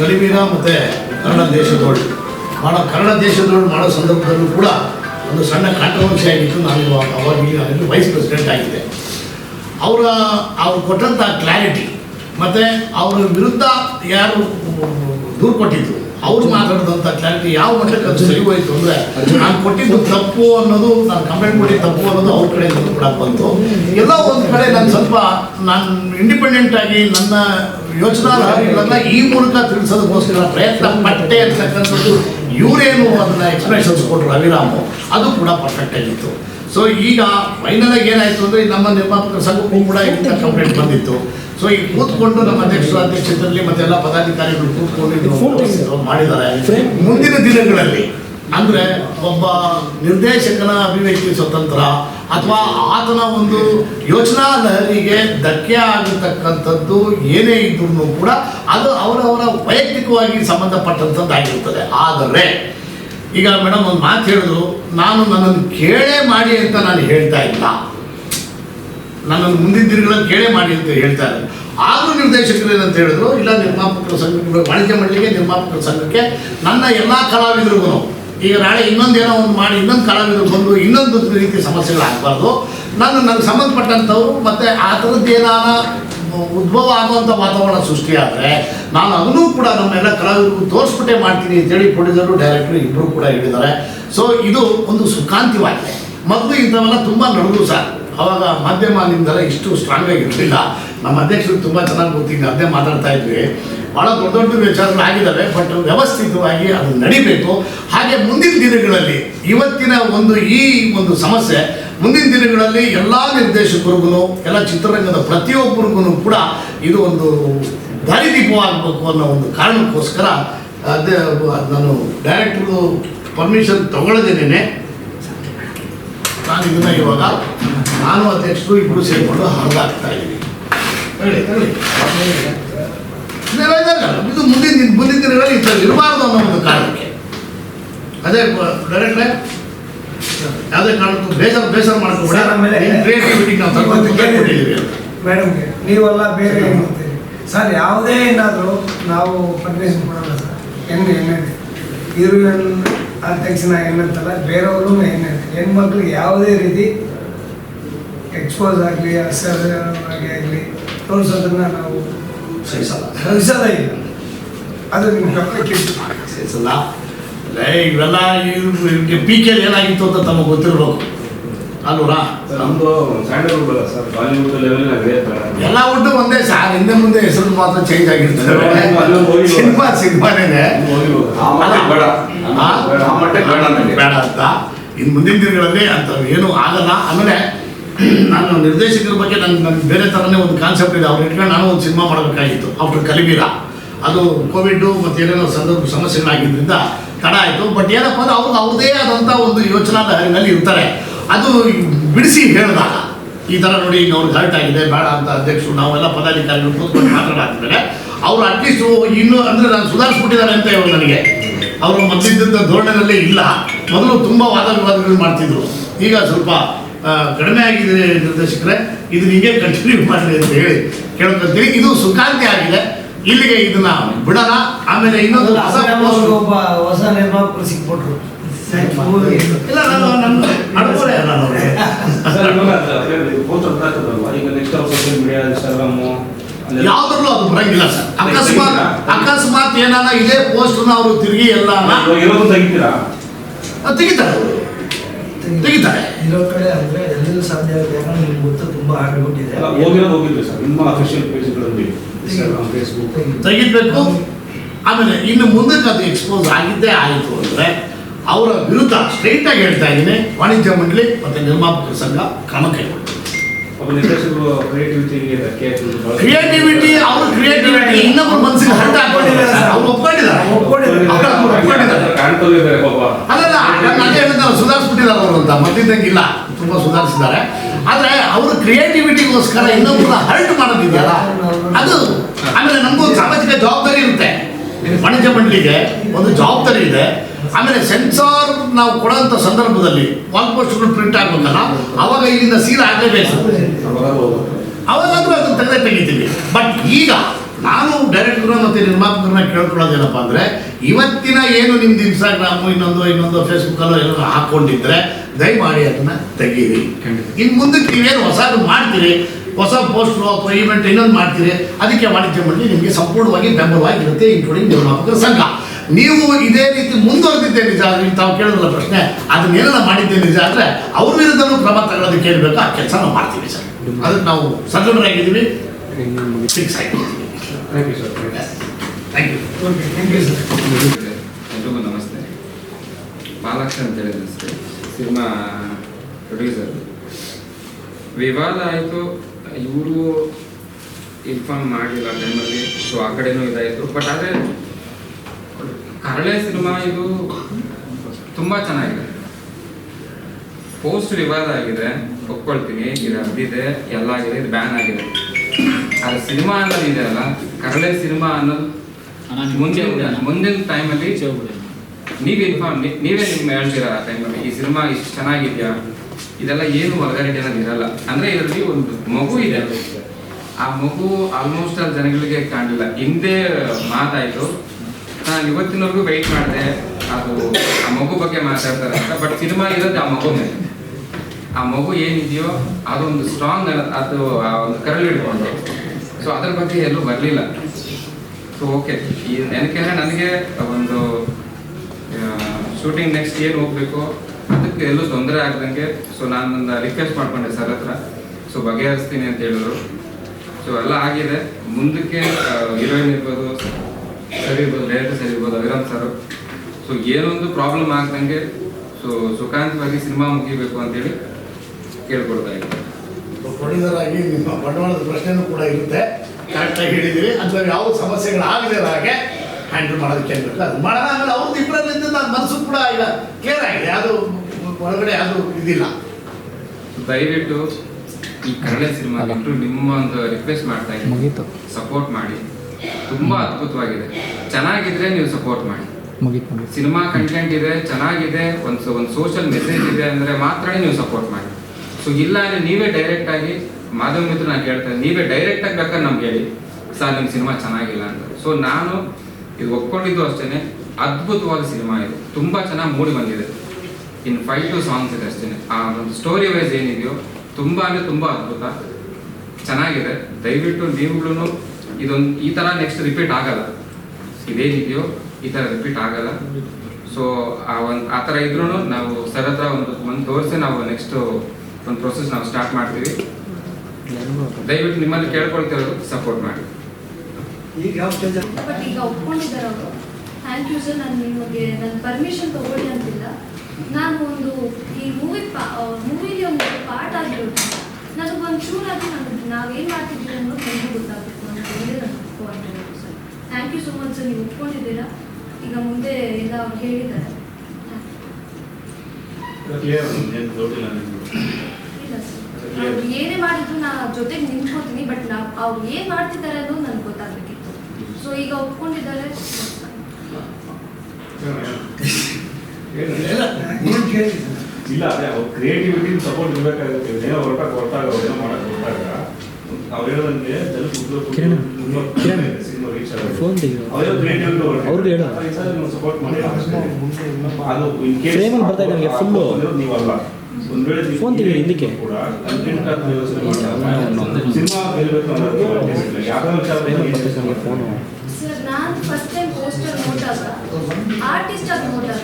ಗಲಿಮೀರ ಮತ್ತು ಕನ್ನಡ ದೇಶದೋಳು ಮಾಡೋ ಕನ್ನಡ ದೇಶದೋಳು ಮಾಡೋ ಸಂದರ್ಭದಲ್ಲೂ ಕೂಡ ಒಂದು ಸಣ್ಣ ಕಾಂಟ್ರವರ್ಸಿ ಆಗಿತ್ತು. ನಾನು ಇವಾಗ ಅವಾಗ ಇಲ್ಲಿ ನಾನಲ್ಲಿ ವೈಸ್ ಪ್ರೆಸಿಡೆಂಟ್ ಆಗಿದ್ದೆ ಅವರ, ಅವ್ರು ಕೊಟ್ಟಂಥ ಕ್ಲಾರಿಟಿ ಮತ್ತು ಅವರ ವಿರುದ್ಧ ಯಾರು ದೂರು ಕೊಟ್ಟಿದ್ರು, ಅವ್ರು ಮಾತಾಡಿದಂಥ ಕ್ಲಾರಿಟಿ ಯಾವ ಮಟ್ಟಕ್ಕೆ ಅದು ಸರಿ ಹೋಯಿತು ಅಂದರೆ ನಾನು ಕೊಟ್ಟಿದ್ದು ತಪ್ಪು ಅನ್ನೋದು, ನಾನು ಕಂಪ್ಲೇಂಟ್ ಮಾಡಿ ತಪ್ಪು ಅನ್ನೋದು ಅವ್ರ ಕಡೆ ಕೂಡ ಬಂತು. ಎಲ್ಲ ಒಂದು ಕಡೆ ನಾನು ಸ್ವಲ್ಪ, ನಾನು ಇಂಡಿಪೆಂಡೆಂಟ್ ಆಗಿ ನನ್ನ ಯೋಚನಾ ಲಹರಿಗಳನ್ನ ಈ ಮೂಲಕ ತಿಳಿಸೋದಕ್ಕೋಸ್ಕರ ಪ್ರಯತ್ನ ಪಟ್ಟೆ ಅಂತಕ್ಕಂಥದ್ದು ಇವರೇನು ಅದನ್ನ ಎಕ್ಸ್ಪ್ರೆಷನ್ಸ್ ಕೊಟ್ಟರು ಅವಿರಾಮು ಅದು ಕೂಡ ಪರ್ಫೆಕ್ಟ್ ಆಗಿತ್ತು. ಸೊ ಈಗ ಫೈನಲಾಗಿ ಏನಾಯಿತು ಏನಾಯ್ತು ಅಂದ್ರೆ ನಮ್ಮ ನಿರ್ಮಾಪಕ ಸಂಘಕ್ಕೂ ಕೂಡ ಇಂಥ ಕಂಪ್ಲೇಂಟ್ ಬಂದಿತ್ತು. ಸೊ ಈಗ ಕೂತ್ಕೊಂಡು ನಮ್ಮ ಅಧ್ಯಕ್ಷರ ಅಧ್ಯಕ್ಷತೆಯಲ್ಲಿ ಮತ್ತೆ ಎಲ್ಲ ಪದಾಧಿಕಾರಿಗಳು ಕೂತ್ಕೊಂಡು ಮಾಡಿದ್ದಾರೆ. ಮುಂದಿನ ದಿನಗಳಲ್ಲಿ ಅಂದ್ರೆ ಒಬ್ಬ ನಿರ್ದೇಶಕನ ಅಭಿವ್ಯಕ್ತಿ ಸ್ವತಂತ್ರ ಅಥವಾ ಆತನ ಒಂದು ಯೋಚನಾ ಲಹರಿಗೆ ಧಕ್ಕೆ ಆಗಿರ್ತಕ್ಕಂಥದ್ದು ಏನೇ ಇದ್ರೂ ಕೂಡ ಅದು ಅವರವರ ವೈಯಕ್ತಿಕವಾಗಿ ಸಂಬಂಧಪಟ್ಟಂಥದ್ದಾಗಿರ್ತದೆ ಆದರೆ, ಈಗ ಮೇಡಮ್ ಒಂದು ಮಾತು ಹೇಳಿದ್ರು, ನಾನು ನನ್ನನ್ನು ಕೇಳೇ ಮಾಡಿ ಅಂತ ನಾನು ಹೇಳ್ತಾ ಇಲ್ಲ. ನನ್ನನ್ನು ಮುಂದಿನ ದಿನಗಳಲ್ಲಿ ಕೇಳೇ ಮಾಡಿ ಅಂತ ಹೇಳ್ತಾ ಇಲ್ಲ. ಆದರೂ ನಿರ್ದೇಶಕರು ಏನಂತ ಹೇಳಿದ್ರು, ಇಲ್ಲ ನಿರ್ಮಾಪಕರ ಸಂಘ, ವಾಣಿಜ್ಯ ಮಂಡಳಿಗೆ ನಿರ್ಮಾಪಕರ ಸಂಘಕ್ಕೆ ನನ್ನ ಎಲ್ಲ ಕಲಾವಿದರಿಗೂ ಈಗ ನಾಳೆ ಇನ್ನೊಂದೇನೋ ಒಂದು ಮಾಡಿ, ಇನ್ನೊಂದು ಕಲಾವಿದರು ಬಂದು ಇನ್ನೊಂದು ರೀತಿ ಸಮಸ್ಯೆಗಳಾಗಬಾರ್ದು ನಾನು ನನಗೆ ಸಂಬಂಧಪಟ್ಟಂಥವ್ರು ಮತ್ತು ಆ ಥರದ್ದು ಏನಾರ ಉದ್ಭವ ಆಗುವಂಥ ವಾತಾವರಣ ಸೃಷ್ಟಿಯಾದರೆ ನಾನು ಅದನ್ನೂ ಕೂಡ ನಮ್ಮೆಲ್ಲ ಕಲಾವಿದರಿಗೂ ತೋರಿಸ್ಬಿಟ್ಟೆ ಮಾಡ್ತೀನಿ ಅಂತೇಳಿ ಪ್ರೊಡ್ಯೂಸರು, ಡೈರೆಕ್ಟರ್ ಇಬ್ಬರು ಕೂಡ ಹೇಳಿದ್ದಾರೆ. ಸೊ ಇದು ಒಂದು ಸುಖಾಂತಿವಾಗಿದೆ. ಮೊದಲು ಇಂಥವೆಲ್ಲ ತುಂಬ ನಡೆದು ಸರ್ ಅವಾಗ ಮಾಧ್ಯಮದಿಂದಲೇ ಇಷ್ಟು ಸ್ಟ್ರಾಂಗ್ ಆಗಿರಲಿಲ್ಲ ನಮ್ಮ ಅಧ್ಯಕ್ಷರು ತುಂಬ ಚೆನ್ನಾಗಿ ಗೊತ್ತಿங்க ಅದೇ ಮಾತಾಡ್ತಾ ಇದ್ವಿ. ಭಾಳ ದೊಡ್ಡ ದೊಡ್ಡ ವಿಚಾರಗಳು ಆಗಿದ್ದಾವೆ ಬಟ್ ವ್ಯವಸ್ಥಿತವಾಗಿ ಅದು ನಡಿಬೇಕು. ಹಾಗೆ ಮುಂದಿನ ದಿನಗಳಲ್ಲಿ ಇವತ್ತಿನ ಒಂದು ಈ ಒಂದು ಸಮಸ್ಯೆ, ಮುಂದಿನ ದಿನಗಳಲ್ಲಿ ಎಲ್ಲ ನಿರ್ದೇಶಕರಿಗೂ, ಎಲ್ಲ ಚಿತ್ರರಂಗದ ಪ್ರತಿಯೊಬ್ಬರಿಗೂ ಕೂಡ ಇದು ಒಂದು ದಾರಿದೀಪವಾಗಬೇಕು ಅನ್ನೋ ಒಂದು ಕಾರಣಕ್ಕೋಸ್ಕರ ಅದೇ, ನಾನು ಡೈರೆಕ್ಟ್ರು ಪರ್ಮಿಷನ್ ತಗೊಳ್ಳದೇನೆ ನಾನು ಇದನ್ನ ಇವಾಗ ನಾನು ಅಧ್ಯಕ್ಷರು ಇಬ್ಬರು ಸೇರಿಕೊಂಡು ಹಾಗಾಗ್ತಾ ಇದ್ದೀವಿ. ಹೇಳಿ ಹೇಳಿ. ಇದು ಮುಂದಿನ ದಿನ ಮುಂದಿನ ದಿನಗಳಲ್ಲಿ ಇಂಥದ್ದು ಇರಬಾರ್ದು ಅನ್ನೋ ಒಂದು ಕಾರಣಕ್ಕೆ. ಅದೇ ಡೈರೆಕ್ಟ್ರೆ ಯಾವುದೇ ಕಾರಣಕ್ಕೂ ಬೇಸರ ಬೇಸರ ಮಾಡ್ಕೊಬೇಡ. ಕ್ರಿಯೇಟಿವಿಟಿ ನಾವು ಮೇಡಮ್ಗೆ ನೀವೆಲ್ಲ ಬೇರೆ ಏನು ಮಾಡ್ತೀರಿ? ಸರ್ ಯಾವುದೇ ಏನಾದರೂ ನಾವು ಪರ್ಮಿಷನ್ ಕೊಡಲ್ಲ ಸರ್. ಹೆಂಗೆ ಹೆಣ್ಣೆ ಇವರು ಅಧ್ಯಕ್ಷನ ಏನಂತಲ್ಲ ಬೇರೆಯವರು ಹೆಣ್ಣೆ ಹೆಣ್ಮಕ್ಳಿಗೆ ಯಾವುದೇ ರೀತಿ ಎಕ್ಸ್ಪೋಸ್ ಆಗಲಿ ಅಸಹ್ಯವಾಗಿ ಆಗಲಿ ತೋರಿಸೋದನ್ನ ನಾವು ಸಹಿಸಲ್ಲ. ಕಲಿಸೋದೇ ಇಲ್ಲ. ಅದು ನಿಮ್ಮ ಗಮನಕ್ಕೆ ಸಹಿಸಲ್ಲ. ಲೇ, ಇವೆಲ್ಲ ಇವ್ರಿಗೆ ಪಿ ಕೆ ಏನಾಗಿತ್ತು ಅಂತ ತಮಗೆ ಗೊತ್ತಿರ್ಬೇಕು. ಅಲ್ವರಾ? ಸರ್, ನಮ್ದು ಸ್ಯಾಂಡಲ್ವುಡ್ ಅಲ್ಲ ಸರ್ ಬಾಲಿವುಡ್ ಲೆವೆಲ್ ನಾವೇ ಎಲ್ಲ ಒಟ್ಟು ಒಂದೇ ಸರ್ ಹಿಂದೆ ಮುಂದೆ ಹೆಸರು ಮಾತ್ರ ಚೇಂಜ್ ಆಗಿರ್ತದೆ. ಸಿನಿಮಾ ಸಿನಿಮಾನೇ ಆ ಮಟ್ಟಕ್ಕೆ ಬೇಡ. ಆ? ಆ ಮಟ್ಟಕ್ಕೆ ಬೇಡ ನನಗೆ ಬೇಡ ಅಂತ. ಇನ್ನು ಮುಂದಿನ ದಿನಗಳಲ್ಲಿ ಅಂತ ಏನು ಆಗಲ್ಲ ಆಮೇಲೆ ನಾನು ನಿರ್ದೇಶಕರ ಬಗ್ಗೆ ನನ್ನ ನನ್ಗೆ ಬೇರೆ ಥರನೇ ಒಂದು ಕಾನ್ಸೆಪ್ಟ್ ಇದೆ. ಅವ್ರು ಇಟ್ಕೊಂಡು ನಾನು ಒಂದು ಸಿನಿಮಾ ಮಾಡಬೇಕಾಗಿತ್ತು. ಆಫ್ಟರ್ ಕಲಿಬೀರ ಅದು ಕೋವಿಡ್ಡು ಮತ್ತು ಏನೇನೋ ಸಂದರ್ಭ ಸಮಸ್ಯೆಗಳಾಗಿದ್ದರಿಂದ ತಡ ಆಯಿತು. ಬಟ್ ಏನಪ್ಪ ಅಂದ್ರೆ ಅವ್ರಿಗೆ ಅವ್ರದೇ ಆದಂಥ ಒಂದು ಯೋಚನಾ ಹರಿನಲ್ಲಿ ಇರ್ತಾರೆ. ಅದು ಬಿಡಿಸಿ ಹೇಳಿದಾಗ. ಈ ಥರ ನೋಡಿ ಈಗ ಅವ್ರಿಗೆ ಹರ್ಟ್ ಆಗಿದೆ, ಬೇಡ ಅಂತ ಅಧ್ಯಕ್ಷರು, ನಾವೆಲ್ಲ ಪದಾಧಿಕಾರಿಗಳು ಕೂತ್ಕೊಂಡು ಮಾತಾಡಾದ್ಮೇಲೆ ಅವರು ಅಟ್ಲೀಸ್ಟ್ ಇನ್ನೂ ಅಂದರೆ ನಾನು ಸುಧಾರಿಸ್ಬಿಟ್ಟಿದ್ದಾರೆ ಅಂತ ಇವರು ನನಗೆ. ಅವರು ಮೊದಲಿದ್ದಂಥ ಧೋರಣೆಯಲ್ಲೇ ಇಲ್ಲ. ಮೊದಲು ತುಂಬ ವಾದ ವಿವಾದಗಳು ಮಾಡ್ತಿದ್ರು. ಈಗ ಸ್ವಲ್ಪ ಆ, ಕಡಿಮೆ ಆಗಿದೆ ನಿರ್ದೇಶಕರೇ ಇದು ಹಿಂಗೆ ಕಂಟಿನ್ಯೂ ಮಾಡಲಿ ಅಂತ ಹೇಳಿ ಕೇಳ್ಕೊತೀವಿ ಇದು ಸುಖಾಂತಿ ಆಗಿದೆ ಇಲ್ಲಿಗೆ ಇದನ್ನ ಬಿಡೋಣ ಆಮೇಲೆ ಇನ್ನೊಂದು ಹೊಸ post- ಒಬ್ಬ ಹೊಸ ನಿರ್ಮಾಪಕರು ಸಿಕ್ಬಿಟ್ರು. ಇಲ್ಲ ನಾನು ನನ್ನ ಅಡ್ಕೋರೆ ನಾನು ಅವ್ರಿಗೆ. ಸರ್ ಇವಾಗ ಪೋಸ್ಟರ್ ಬರ್ತದಲ್ವಾ ಈಗ ನೆಕ್ಸ್ಟ್ ಸೋಷಿಯಲ್ ಮೀಡಿಯಾ ಇನ್ಸ್ಟಾಗ್ರಾಮು ಯಾವ್ದ್ರಲ್ಲೂ ಅದು ಬರಂಗಿಲ್ಲ ಸರ್. ಅಕಸ್ಮಾತ್ ಅಕಸ್ಮಾತ್ ಏನಾನ ಇದೇ ಪೋಸ್ಟ್ನ ಅವರು ತಿರುಗಿ ಎಲ್ಲ ಇರೋದು ತೆಗಿತೀರಾ? ತೆಗಿತಾರೆ ಅವ್ರು. ತೆಗಿತಾರೆ. ಇರೋ ಕಡೆ ಅಂದ್ರೆ ಎಲ್ಲೆಲ್ಲೂ ಸಾಧ್ಯ ಆಗುತ್ತೆ ಯಾಕಂದ್ರೆ ನಿಮ್ಗೆ ಗೊತ್ತು ತುಂಬಾ ಆಗಿಬಿಟ್ಟಿದೆ ಎಲ್ಲ ಹೋಗಿರೋದು ಹೋಗಿದ್ವಿ ಸರ್. ನಿಮ್ಮ ಅಫಿಷಿಯಲ್ ಪೇಜ್ಗಳಲ್ಲಿ ಇನ್ಸ್ಟಾಗ್ರಾಮ್ ಫೇಸ್ಬುಕ್ ತೆಗಿಬೇಕು. ಆಮೇಲೆ ಇನ್ನು ಮುಂದಕ್ಕೆ ಅದು ಎಕ್ಸ್ಪೋಸ್ ಆಗಿದ್ದೇ ಆಯಿತು ಅಂದರೆ ಅವರ ವಿರುದ್ಧ ಸ್ಟ್ರೈಟಾಗಿ ಹೇಳ್ತಾ ಇದ್ದೀನಿ. ವಾಣಿಜ್ಯ ಮಂಡಳಿ ಮತ್ತು ನಿರ್ಮಾಪಕರ ಸಂಘ ಕ್ರಮ ಕೈಗೊಳ್ಳುತ್ತೆ ಕ್ರಿಯೇಟಿವಿಟಿ ಅವ್ರ ಕ್ರಿಯೇಟಿವಿಟಿ ಇನ್ನೊಬ್ಬರ ಮನಸ್ಸಿಗೆ ಹರ್ಟ್ ಹಾಕೊಂಡಿದ್ದಾರೆ ಸರ್. ಅವ್ರು ಒಪ್ಕೊಂಡಿದ್ದಾರೆ. ಒಪ್ಕೊಂಡಿದ್ದಾರೆ. ಅಲ್ಲಲ್ಲ ನಾನು ಅದೇ ಹೇಳಿದ್ನಲ್ಲ ಸುಧಾರಿಸ್ಬಿಟ್ಟಿದ್ದಾರೆ ಅವರು ಅಂತ. ಮತ್ತಿದ್ದಂಗಿಲ್ಲ. ತುಂಬಾ ಸುಧಾರಿಸಿದ್ದಾರೆ. ಆದ್ರೆ ಅವರು ಕ್ರಿಯೇಟಿವಿಟಿಗೋಸ್ಕರ ಇನ್ನೊಬ್ಬರ ಹರ್ಟ್ ಮಾಡೋದಿದೆಯಲ್ಲ? ಅದು ಆಮೇಲೆ ನಮಗೂ ಒಂದು ಸಾಮಾಜಿಕ ಜವಾಬ್ದಾರಿ ಇರುತ್ತೆ. ವಾಣಿಜ್ಯ ಮಂಡಳಿಗೆ ಒಂದು ಜವಾಬ್ದಾರಿ ಇದೆ. ಆಮೇಲೆ ಸೆನ್ಸಾರ್ ನಾವು ಕೊಡೋಂಥ ಸಂದರ್ಭದಲ್ಲಿ ವಾಲ್ ಪೋಸ್ಟ್ಗಳು ಪ್ರಿಂಟ್ ಆಗ್ಬೇಕಲ್ಲ ಅವಾಗ ಇಲ್ಲಿಂದ ಸೀರೆ ಆಗಲೇಬೇಕು. ಅವಾಗಾದ್ರೂ ಅದನ್ನ ತೆಗೆದೇ ತೆಗಿತೀವಿ ಬಟ್ ಈಗ ನಾನು ಡೈರೆಕ್ಟರ್ ಮತ್ತು ನಿರ್ಮಾಪಕರನ್ನ ಕೇಳ್ಕೊಳ್ಳೋದೇನಪ್ಪ ಅಂದರೆ ಇವತ್ತಿನ ಏನು ನಿಮ್ದು ಇನ್ಸ್ಟಾಗ್ರಾಮು ಇನ್ನೊಂದು ಇನ್ನೊಂದು ಫೇಸ್ಬುಕ್ಕಲ್ಲೋ ಏನೋ ಹಾಕ್ಕೊಂಡಿದ್ರೆ ದಯಮಾಡಿ ಅದನ್ನ ತೆಗೀರಿ. ಇನ್ನು ಮುಂದಕ್ಕೆ ನೀವೇನು ಹೊಸದು ಮಾಡ್ತೀರಿ ಹೊಸ ಪೋಸ್ಟ್ ಅಥವಾ ಈವೆಂಟ್ ಇನ್ನೊಂದು ಮಾಡ್ತೀರಿ ಅದಕ್ಕೆ ವಾಣಿಜ್ಯ ಮಂಡಳಿ ನಿಮಗೆ ಸಂಪೂರ್ಣವಾಗಿ ಬೆಂಬಲವಾಗಿರುತ್ತೆ ಇನ್ಕ್ಲೂಡಿಂಗ್ ನಿರ್ಮಾಪಕರ ಸಂಘ ನೀವು ಇದೇ ರೀತಿ ಮುಂದುವರೆದಿದ್ದೆ ನಿಜ ಆದರೆ ತಾವು ಕೇಳಿದ್ರಲ್ಲ ಪ್ರಶ್ನೆ ಅದನ್ನೇನೆಲ್ಲ ಮಾಡಿದ್ದೆ ನಿಜ ಆದರೆ ಅವ್ರ ವಿರುದ್ಧನೂ ಕ್ರಮ ತಗೊಳ್ಳೋದಕ್ಕೆ ಕೇಳಬೇಕು ಆ ಕೆಲಸ ನಾವು ಮಾಡ್ತೀವಿ ಸರ್. ಅದಕ್ಕೆ ನಾವು ಸಜ್ಜನರಾಗಿದ್ದೀವಿ ಫಿಕ್ಸ್ ಆಗಿದ್ದೀವಿ thank you sir thank you okay thank you sir ಎಲ್ರಿಗೂ ನಮಸ್ತೆ. ಬಾಲಾಕ್ಷ ಅಂತ ಹೇಳಿದ ನಮಸ್ತೆ ಸಿನಿಮಾ ಪ್ರೊಡ್ಯೂಸರ್. ವಿವಾದ ಆಯಿತು. ಇವರು ಇನ್ಫಾರ್ಮ್ ಮಾಡಿಲ್ಲ ಟೈಮಲ್ಲಿ ಸೊ ಆ ಕಡೆನೂ ಇದಾಯಿತು. ಬಟ್ ಆದರೆ ಕರಳೆ ಸಿನಿಮಾ ಇದು ತುಂಬ ಚೆನ್ನಾಗಿದೆ. ಪೋಸ್ಟ್ ವಿವಾದ ಆಗಿದೆ. ಒಪ್ಕೊಳ್ತೀನಿ ಇದು ಅದಿದೆ ಎಲ್ಲ ಆಗಿದೆ ಇದು ಬ್ಯಾನ್ ಆಗಿದೆ. ಆದರೆ ಸಿನಿಮಾ ಅನ್ನೋದು ಇದೆ ಅಲ್ಲ ಕರಳೆ ಸಿನಿಮಾ ಅನ್ನೋದು ಮುಂದೆ ಮುಂದಿನ ಟೈಮಲ್ಲಿ ನೀವು ಇನ್ಫಾರ್ಮ್ ನೀವೇ ನಿಮ್ಗೆ ಹೇಳ್ತೀರಾ ಆ ಟೈಮಲ್ಲಿ ಈ ಸಿನಿಮಾ ಇಷ್ಟು ಚೆನ್ನಾಗಿದೆಯಾ? ಇದೆಲ್ಲ ಏನು ಹೊರಗಡೆ ಅನ್ನೋದು ಇರಲ್ಲ. ಅಂದ್ರೆ ಇದರಲ್ಲಿ ಒಂದು ಮಗು ಇದೆ. ಆ ಮಗು ಆಲ್ಮೋಸ್ಟ್ ಅಲ್ಲಿ ಜನಗಳಿಗೆ ಕಾಣಲಿಲ್ಲ. ಹಿಂದೆ ಮಾತಾಯ್ತು. ನಾನು ಇವತ್ತಿನವರೆಗೂ ವೆಯ್ಟ್ ಮಾಡಿದೆ. ಅದು ಆ ಮಗು ಬಗ್ಗೆ ಮಾತಾಡ್ತಾರೆ ಅಂತ ಬಟ್ ಸಿನಿಮಾ ಇರೋದು ಆ ಮಗು ಮೇಲೆ. ಆ ಮಗು ಏನಿದೆಯೋ, ಅದೊಂದು ಸ್ಟ್ರಾಂಗ್ ಅದು ಆ ಒಂದು ಕರಳು ಹಿಡ್ಕೊಂಡು. ಸೊ ಅದ್ರ ಬಗ್ಗೆ ಎಲ್ಲೂ ಬರಲಿಲ್ಲ. ಸೊ ಓಕೆ ಈ ಏನಕ್ಕೆ ನನಗೆ ಒಂದು ಶೂಟಿಂಗ್ ನೆಕ್ಸ್ಟ್ ಏನು ಹೋಗಬೇಕು. ಅದಕ್ಕೆ ಎಲ್ಲೂ ತೊಂದರೆ ಆಗ್ದಂಗೆ. ಸೊ ನಾನು ರಿಕ್ವೆಸ್ಟ್ ಮಾಡ್ಕೊಂಡೆ ಸರ್ ಹತ್ರ. ಸೊ ಬಗೆಹರಿಸ್ತೀನಿ ಅಂತ ಹೇಳಿದ್ರು. ಸೊ ಎಲ್ಲ ಆಗಿದೆ. ಮುಂದಕ್ಕೆ ಹೀರೋಯಿನ್ ಇರ್ಬೋದು ಸರಿ ಇರ್ಬೋದು ಡೈರೆಕ್ಟರ್ ಸರಿ ಇರ್ಬೋದು ಅವಿರಾಮ್ ಸರ್ ಸೊ ಏನೊಂದು ಪ್ರಾಬ್ಲಮ್ ಆಗ್ದಂಗೆ ಸೊ ಸುಖಾಂತವಾಗಿ ಸಿನಿಮಾ ಮುಗಿಬೇಕು ಅಂತೇಳಿ ಕೇಳ್ಕೊಡ್ತಾ ಇದ್ದೀನಿ. ಪ್ರೊಡ್ಯೂಸರ್ ಆಗಿ ನಿಮ್ಮ ಬಂಡವಾಳದ ಪ್ರಶ್ನೆನೂ ಕೂಡ ಇರುತ್ತೆ. ಕರೆಕ್ಟಾಗಿ ಹೇಳಿದ್ದೀರಿ. ಅಂದ್ರೆ ಯಾವ ಸಮಸ್ಯೆಗಳು ಇರೋ ಹಾಗೆ ಹ್ಯಾಂಡಲ್ ಮಾಡೋದಕ್ಕೆ ಹೇಳ್ಬೇಕು ಅದು ಮಾಡೋಣ ಆಮೇಲೆ ಅವ್ರದ್ದು ಇಬ್ಬರಲ್ಲಿಂದ ನನ್ನ ಮನಸ್ಸು ಕೂಡ ಈಗ ಕ್ಲಿಯರ್ ಆಗಿದೆ. ಅದು ಒಳಗಡೆ ಅದು ಇದಿಲ್ಲ. ದಯವಿಟ್ಟು ಈ ಕನ್ನಡ ಸಿನಿಮಾ ನಿಮ್ಮ ಒಂದು ರಿಕ್ವೆಸ್ಟ್ ಮಾಡ್ತಾ ಇದ್ದೀನಿ. ಮುಗೀತು. ಸಪೋರ್ಟ್ ಮಾಡಿ. ತುಂಬಾ ಅದ್ಭುತವಾಗಿದೆ. ಚೆನ್ನಾಗಿದ್ರೆ ನೀವು ಸಪೋರ್ಟ್ ಮಾಡಿ. ಸಿನಿಮಾ ಕಂಟೆಂಟ್ ಇದೆ ಚೆನ್ನಾಗಿದೆ ಒಂದು ಒಂದು ಸೋಷಿಯಲ್ ಮೆಸೇಜ್ ಇದೆ ಅಂದ್ರೆ ಮಾತ್ರ ನೀವು ಸಪೋರ್ಟ್ ಮಾಡಿ. ಸೊ ಇಲ್ಲ ಅಂದ್ರೆ ನೀವೇ ಡೈರೆಕ್ಟ್ ಆಗಿ ಮಾಧವ ಮಿತ್ರ ನಾನು ಕೇಳ್ತೇನೆ ನೀವೇ ಡೈರೆಕ್ಟ್ ಆಗಿ ಬೇಕಾದ್ರೆ ನಮ್ಗೆ ಹೇಳಿ. ಸರ್ ನಿಮ್ಮ ಸಿನಿಮಾ ಚೆನ್ನಾಗಿಲ್ಲ ಅಂತ. ಸೊ ನಾನು ಇದು ಒಪ್ಕೊಂಡಿದ್ದು ಅಷ್ಟೇನೆ ಅದ್ಭುತವಾದ ಸಿನಿಮಾ ಇದು. ತುಂಬಾ ಚೆನ್ನಾಗಿ ಮೂಡಿ ಬಂದಿದೆ. ಇನ್ ಫೈವ್ ಟು ಸಾಂಗ್ಸ್ ಇದೆ ಅಷ್ಟೇ ಆ ಒಂದು ಸ್ಟೋರಿ ವೈಸ್ ಏನಿದೆಯೋ ತುಂಬಾ ಅಂದ್ರೆ ತುಂಬಾ ಅದ್ಭುತ. ಚೆನ್ನಾಗಿದೆ. ದಯವಿಟ್ಟು ನೀವುಗಳು ಇದೊಂದು ಈ ತರ ನೆಕ್ಸ್ಟ್ ರಿಪೀಟ್ ಆಗಲ್ಲ. ಇದೇನಿದೆಯೋ ಈ ತರ ರಿಪೀಟ್ ಆಗಲ್ಲ. ಸೊ ಆ ಒಂದು ಆ ಥರ ಇದ್ರೂ ನಾವು ಸರ್ ಹತ್ರ ಒಂದು ಒಂದು ತೋರಿಸಿ ನಾವು ನೆಕ್ಸ್ಟ್ ಒಂದು ಪ್ರೊಸೆಸ್ ನಾವು ಸ್ಟಾರ್ಟ್ ಮಾಡ್ತೀವಿ. ದಯವಿಟ್ಟು ನಿಮ್ಮಲ್ಲಿ ಕೇಳ್ಕೊಳ್ತಿರೋದು ಸಪೋರ್ಟ್ ಮಾಡಿ. ಈಗ ಯಾವ ಸ್ಟೇಜ್ ಬಟ್ ಈಗ ಒಪ್ಕೊಂಡಿದ್ದಾರೆ ಅವರು. ಥ್ಯಾಂಕ್ ಯು ಸರ್ ನಾನು ನಿಮಗೆ ನನ್ನ ಪರ್ಮಿಷನ್ ತಗೊಳ್ಳಿ ಅಂತಿಲ್ಲ. ನಾನು ಒಂದು ಈ ಮೂವಿ ಮೂವಿಗೆ ಒಂದು ಪಾರ್ಟ್ ಆಗಿರೋದ್ರಿಂದ ನನಗೆ ಒಂದು ಚೂರಾಗಿ ನಾನು ನಾವೇನು ಮಾಡ್ತಿದ್ದೀವಿ ಅನ್ನೋದು ನನಗೆ ಗೊತ್ತಾಗಬೇಕು ಅಂತ ನಾನು ಒಪ್ಕೊಂಡಿರೋದು sir. Thank you so much sir ನೀವು ಒಪ್ಕೊಂಡಿದ್ದೀರಾ? ಈಗ ಮುಂದೆ ಎಲ್ಲ ಅವ್ರು ಹೇಳಿದ್ದಾರೆ. ಇಲ್ಲ ಸರ್ ಅವ್ರು ಏನೇ ಮಾಡಿದ್ರು ನಾನು ಅವ್ರ ಜೊತೆಗೆ ನಿಂತ್ಕೊತೀನಿ ಬಟ್ ನಾವು ಅವ್ರು ಏನು ಮಾಡ್ತಿದ್ದಾರೆ ಅನ್ನೋದು ನನಗೆ ಗೊತ್ತಾಗಬೇಕಿತ್ತು. ಸೊ ಈಗ ಒಪ್ಕೊಂಡಿದ್ದಾರೆ. ಇಲ್ಲ ಅದೇ ಅವ್ರ ಕ್ರಿಯೇಟಿವಿಟಿ ಸಪೋರ್ಟ್ ಇರಬೇಕಾಗುತ್ತೆ. ಏನೋ ಹೊರಟಾಗ ಹೊರಟಾಗ ಏನೋ ಮಾಡಕ್ ಹೊರಟಾಗ ಅವ್ರು ಹೇಳೋದಂಗೆ ಕಿರಣ, ಕಿರಣ. ಫೋನ್ ಅವ್ರಿಗೆ ಹೇಳು. ಸಪೋರ್ಟ್ ಮಾಡಿ ಅದು ಇನ್ ಕೇಸ್ Frame ಬರ್ತಾ ಇದೆ ನನಗೆ full. ನೀವಲ್ಲ ಒಂದು ವೇಳೆ ನೀವು ಫೋನ್ ತೆಗೀರಿ ಹಿಂದಕ್ಕೆ. ಸಿನಿಮಾ ಗೆಲ್ಬೇಕು ಅನ್ನೋದು ವಿಚಾರ ಫೋನು ಸರ್ ನಾನು ಫಸ್ಟ್ ಟೈಮ್ ಪೋಸ್ಟರ್ ನೋಡಿದಾಗ ಆರ್ಟಿಸ್ಟ್ ಆಗಿ ನೋಡಿದಾಗ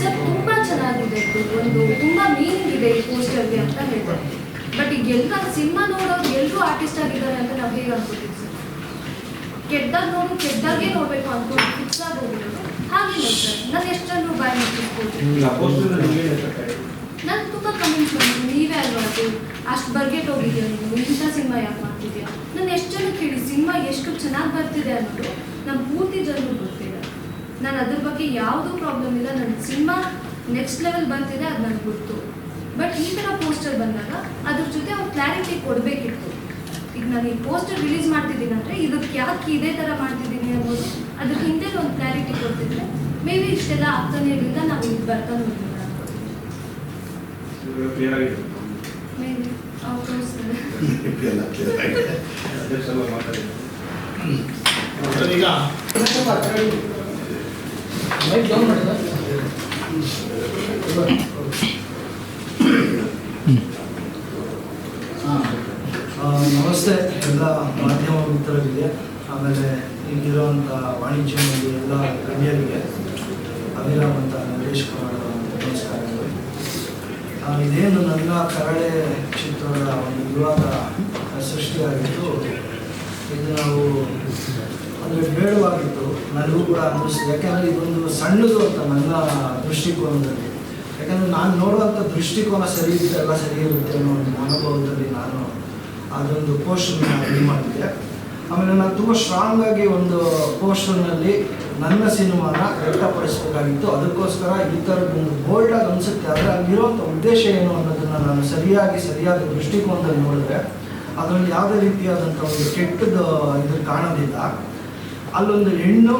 ಸರ್ ತುಂಬಾ ಚೆನ್ನಾಗಿದೆ ಒಂದು ತುಂಬಾ ಮೀನಿಂಗ್ ಇದೆ ಈ ಪೋಸ್ಟರ್ಗೆ ಅಂತ ಹೇಳ್ತಾರೆ ಬಟ್ ಈಗ ಎಲ್ಲ ಸಿನಿಮಾ ನೋಡೋರು ಎಲ್ಲರೂ ಆರ್ಟಿಸ್ಟ್ ಆಗಿದ್ದಾರೆ ಅಂತ ನಾವು ಹೇಗೆ ಅನ್ಕೋತೀವಿ ಸರ್? ಕೆಟ್ಟದಾಗ ನೋಡು ಕೆಟ್ಟದಾಗೆ ನೋಡ್ಬೇಕು ಅನ್ಕೊಂಡು ಫಿಕ್ಸ್ ಆಗಿ ಹೋಗಿರೋದು ಹಾಗಿಲ್ಲ ಸರ್. ನಾನು ಎಷ್ಟನ್ನು ಬಾಯ್ ಏನು ನಾನು ತುಂಬ ಕಮೆಂಟ್ಸ್ ಬಂದಿದ್ದೀನಿ ನೀವೇ ಅಲ್ವಾ ಅದು? ಅಷ್ಟು ಬರ್ಗೆಟ್ ಹೋಗಿದ್ಯಾ ನೀವು ಇಂಥ ಸಿನಿಮಾ ಯಾಕೆ ಮಾಡ್ತಿದ್ಯಾ? ನಾನು ಎಷ್ಟು ಜನಕ್ಕೆ ಹೇಳಿ ಸಿನಿಮಾ ಎಷ್ಟು ಚೆನ್ನಾಗಿ ಬರ್ತಿದೆ ಅನ್ನೋದು ನಮ್ಮ ಪೂರ್ತಿ ಜನರು ಗೊತ್ತಿಲ್ಲ. ನಾನು ಅದ್ರ ಬಗ್ಗೆ ಯಾವುದೂ ಪ್ರಾಬ್ಲಮ್ ಇಲ್ಲ. ನನ್ನ ಸಿನಿಮಾ ನೆಕ್ಸ್ಟ್ ಲೆವೆಲ್ ಬರ್ತಿದೆ ಅದು ನನಗೆ ಗೊತ್ತು. ಬಟ್ ಈ ಥರ ಪೋಸ್ಟರ್ ಬಂದಾಗ ಅದ್ರ ಜೊತೆ ಅವ್ರು ಕ್ಲಾರಿಟಿ ಕೊಡಬೇಕಿತ್ತು. ಈಗ ನಾನು ಈ ಪೋಸ್ಟರ್ ರಿಲೀಸ್ ಮಾಡ್ತಿದ್ದೀನಿ ಅಂದರೆ ಇದಕ್ಕೆ ಯಾಕೆ ಇದೇ ಥರ ಮಾಡ್ತಿದ್ದೀನಿ ಅನ್ನೋದು ಅದ್ರ ಹಿಂದೆ ಒಂದು ಕ್ಲಾರಿಟಿ ಕೊಡ್ತಿದ್ರೆ ಮೇ ಬಿ ಇಷ್ಟೆಲ್ಲ ಆಗ್ತಾನೆ ಇರಲಿಲ್ಲ ನಾವು ಇಲ್ಲಿ ಬರ್ತಾನೆ ಅನ್ಕೋತೀನಿ ಇವಾಗ ಕ್ಲಿಯರ್ ಆಗಿದೆ Maybe. ಅವ್ರು ತೋರಿಸ್ತಾರೆ ಎಲ್ಲ clear ಆಗಿದೆ. ಅಧ್ಯಕ್ಷ ಎಲ್ಲ ಮಾತಾಡಿ ಸರ್, ಈಗ ಆ, ನಮಸ್ತೆ ಎಲ್ಲ ಮಾಧ್ಯಮ ಮಿತ್ರರಿಗೆ ಆಮೇಲೆ ಇಲ್ಲಿರುವಂಥ ವಾಣಿಜ್ಯ ಎಲ್ಲ ಗಣ್ಯರಿಗೆ, ಅಭಿರಾಮಂತ ನರೇಶ್ ಕುಮಾರ್ ನಮಸ್ಕಾರಗಳು. ಇದೇನು ನನ್ನ ಕರಳೆ ಚಿತ್ರದ ಒಂದು ವಿವಾದ ಸೃಷ್ಟಿಯಾಗಿತ್ತು ಇದು ನಾವು ಅಂದರೆ ಬೇಡವಾಗಿತ್ತು, ನನಗೂ ಕೂಡ ಅನ್ನಿಸ್ತು. ಯಾಕೆಂದರೆ ಇದೊಂದು ಸಣ್ಣದು ಅಂತ ನನ್ನ ದೃಷ್ಟಿಕೋನದಲ್ಲಿ. ಯಾಕಂದರೆ ನಾನು ನೋಡುವಂಥ ದೃಷ್ಟಿಕೋನ ಸರಿ ಇರುತ್ತೆ ಎಲ್ಲ ಸರಿ ಇರುತ್ತೆ ಅನ್ನೋ ಒಂದು ಮನೋಭಾವದಲ್ಲಿ ನಾನು ಅದೊಂದು ಪೋಸ್ಟರ್ನ ಇದು ಮಾಡಿದ್ದೆ ಆಮೇಲೆ ನಾನು ತುಂಬ ಸ್ಟ್ರಾಂಗ್ ಆಗಿ ಒಂದು ಪೋಸ್ಟರ್ನಲ್ಲಿ ನನ್ನ ಸಿನಿಮಾನ ವ್ಯಕ್ತಪಡಿಸಬೇಕಾಗಿತ್ತು. ಅದಕ್ಕೋಸ್ಕರ ಈ ಥರದ್ದೊಂದು ಬೋಲ್ಡಾಗಿ ಅನಿಸುತ್ತೆ ಆದರೆ ಅಲ್ಲಿರುವಂಥ ಉದ್ದೇಶ ಏನು ಅನ್ನೋದನ್ನು ನಾನು ಸರಿಯಾಗಿ, ಸರಿಯಾದ ದೃಷ್ಟಿಕೋನದಲ್ಲಿ ನೋಡಿದ್ರೆ ಅದರಲ್ಲಿ ಯಾವುದೇ ರೀತಿಯಾದಂಥ ಒಂದು ಕೆಟ್ಟದ್ದು ಇದು ಕಾಣೋದಿಲ್ಲ. ಅಲ್ಲೊಂದು ಹೆಣ್ಣು